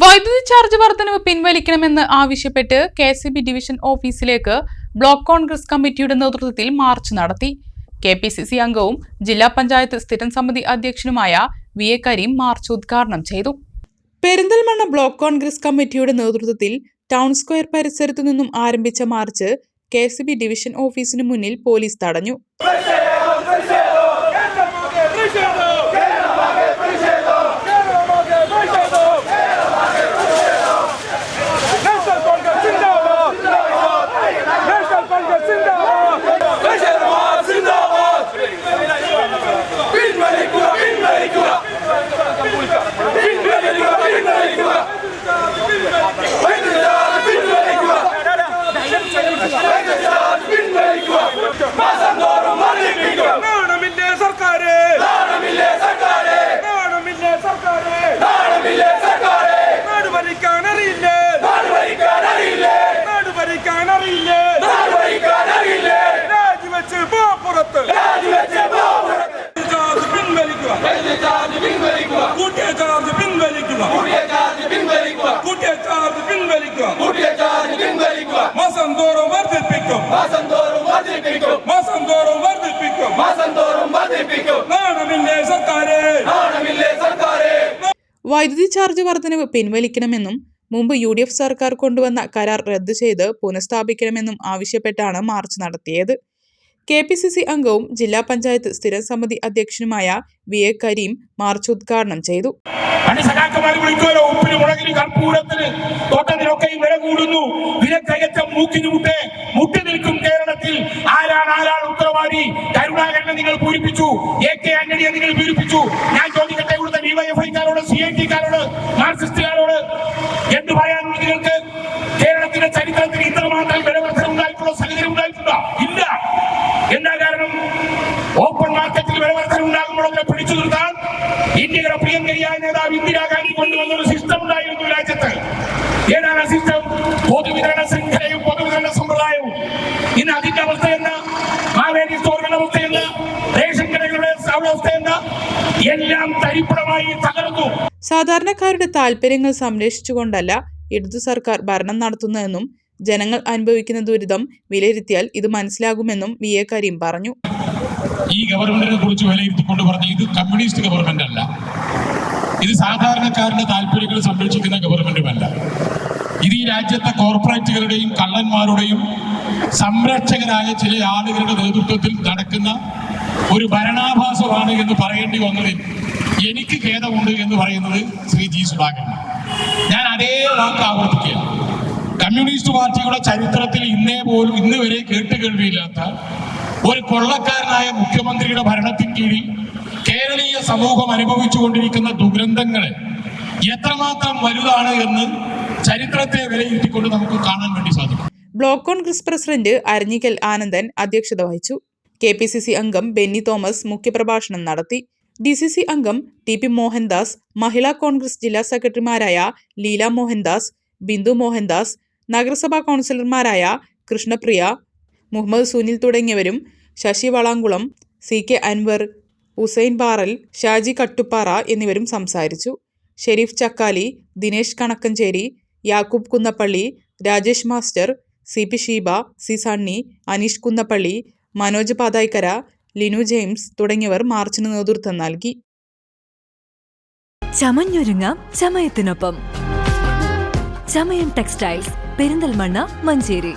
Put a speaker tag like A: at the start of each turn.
A: വൈദ്യുതി ചാർജ് വർധനവ് പിൻവലിക്കണമെന്ന് ആവശ്യപ്പെട്ട് കെ സി ബി ഡിവിഷൻ ഓഫീസിലേക്ക് ബ്ലോക്ക് കോൺഗ്രസ് കമ്മിറ്റിയുടെ നേതൃത്വത്തിൽ മാർച്ച് നടത്തി. കെ പി സി സി അംഗവും ജില്ലാ പഞ്ചായത്ത് സ്ഥിരം സമിതി അധ്യക്ഷനുമായ വി എ കരീം മാർച്ച് ഉദ്ഘാടനം ചെയ്തു. പെരിന്തൽമണ്ണ ബ്ലോക്ക് കോൺഗ്രസ് കമ്മിറ്റിയുടെ നേതൃത്വത്തിൽ ടൗൺ സ്ക്വയർ പരിസരത്തു നിന്നും ആരംഭിച്ച march K C B division ഓഫീസിന് മുന്നിൽ പോലീസ് തടഞ്ഞു.
B: മാസം തോറും വർദ്ധിപ്പിക്കും മാസം തോറും വർദ്ധിപ്പിക്കും മാസം തോറും വർദ്ധിപ്പിക്കും മാസം തോറും വർദ്ധിപ്പിക്കും നാണമില്ലേ നാണമില്ലേ
A: വൈദ്യുതി ചാർജ് വർധനവ് പിൻവലിക്കണമെന്നും മുമ്പ് യു ഡി എഫ് സർക്കാർ കൊണ്ടുവന്ന കരാർ റദ്ദു ചെയ്ത് പുനഃസ്ഥാപിക്കണമെന്നും ആവശ്യപ്പെട്ടാണ് മാർച്ച് നടത്തിയത്. കെ പി സി സി അംഗവും ജില്ലാ പഞ്ചായത്ത് സ്ഥിരം സമിതി അധ്യക്ഷനുമായ വി എ കരീം മാർച്ച് ഉദ്ഘാടനം ചെയ്തു.
C: നിങ്ങൾ എന്ത് പറയാനുള്ളത് നിങ്ങൾക്ക്? അതിനെ പിടിച്ചു നിർത്താൻ ഇന്ത്യയുടെ പ്രിയങ്കരിയായ നേതാവ് ഇന്ദിരാഗാന്ധി കൊണ്ടുവന്ന ഒരു സിസ്റ്റം ഉണ്ടായിരുന്നു രാജ്യത്ത്. ഏതാണ് സിസ്റ്റം പൊതുവിതരണ ശൃംഖലയും പൊതുവിതരണ സമ്പ്രദായവും. ഇന്ന് അതിന്റെ അവസ്ഥ മാവേലി സ്റ്റോറുകളുടെ അവസ്ഥ എന്താ റേഷൻ കടകളുടെ അവസ്ഥ എന്താ എല്ലാം തരിപ്പണമായി തകർന്നു.
A: സാധാരണക്കാരുടെ താല്പര്യങ്ങൾ സംരക്ഷിച്ചുകൊണ്ടല്ല ഇടതു സർക്കാർ ഭരണം നടത്തുന്നതെന്നും ജനങ്ങൾ അനുഭവിക്കുന്ന ദുരിതം വിലയിരുത്തിയാൽ ഇത് മനസ്സിലാകുമെന്നും വി എ കരീം പറഞ്ഞു.
C: ഈ ഗവൺമെന്റിനെ കുറിച്ച് വിലയിരുത്തിക്കൊണ്ട് പറഞ്ഞു ഇത് കമ്മ്യൂണിസ്റ്റ് ഗവൺമെന്റ് അല്ല. ഇത് സാധാരണക്കാരുടെ താല്പര്യങ്ങൾ സംരക്ഷിക്കുന്ന ഗവൺമെന്റുമല്ല ഇത് ഈ രാജ്യത്തെ കോർപ്പറേറ്റുകളുടെയും കള്ളന്മാരുടെയും സംരക്ഷകരായ ചില ആളുകളുടെ നേതൃത്വത്തിൽ നടക്കുന്ന ഒരു ഭരണാഭാസമാണ് എന്ന് പറയേണ്ടി വന്നതിൽ എനിക്ക് ഖേദമുണ്ട് എന്ന് പറയുന്നത് ശ്രീ ജി സുധാകരൻ. ഞാൻ അതേ വാക്ക് ആവർത്തിക്കുക കമ്മ്യൂണിസ്റ്റ് പാർട്ടിയുടെ ചരിത്രത്തിൽ ഇന്നേ പോലും ഇന്ന് വരെ കേട്ടുകേൾവിയില്ലാത്ത ഒരു കൊള്ളക്കാരനായ മുഖ്യമന്ത്രിയുടെ ഭരണത്തിൻ കീഴിൽ കേരളീയ സമൂഹം അനുഭവിച്ചുകൊണ്ടിരിക്കുന്ന ദുരന്തങ്ങൾ എത്രമാത്രം വലുതാണ് എന്ന് ചരിത്രത്തെ വിലയിരുത്തിക്കൊണ്ട് നമുക്ക് കാണാൻ വേണ്ടി സാധിക്കും.
A: ബ്ലോക്ക് കോൺഗ്രസ് പ്രസിഡന്റ് അരഞ്ഞിക്കൽ ആനന്ദൻ അധ്യക്ഷത വഹിച്ചു. കെ പി സി സി അംഗം ബെന്നി തോമസ് മുഖ്യപ്രഭാഷണം നടത്തി. ഡി സി സി അംഗം ടി പി മോഹൻദാസ് മഹിളാ കോൺഗ്രസ് ജില്ലാ സെക്രട്ടറിമാരായ ലീല മോഹൻദാസ് ബിന്ദു മോഹൻദാസ് നഗരസഭാ കൗൺസിലർമാരായ കൃഷ്ണപ്രിയ മുഹമ്മദ് സുനിൽ തുടങ്ങിയവരും ശശി വളാങ്കുളം സി കെ അൻവർ ഹുസൈൻ ബാറൽ ഷാജി കട്ടുപ്പാറ എന്നിവരും സംസാരിച്ചു. Sharif Chakkali Dinesh Kanakkancheri Yakub Kunnappally Rajesh master C P Sheeba C Sunny Aneesh Kunnappally Manoj Pathaikkara Linu James തുടങ്ങിയവർ മാർച്ചിന് നേതൃത്വം നൽകി.
D: ചമഞ്ഞൊരുങ്ങാം ചമയത്തിനൊപ്പം. ചമയം ടെക്സ്റ്റൈൽസ് പെരിന്തൽമണ്ണ മഞ്ചേരി.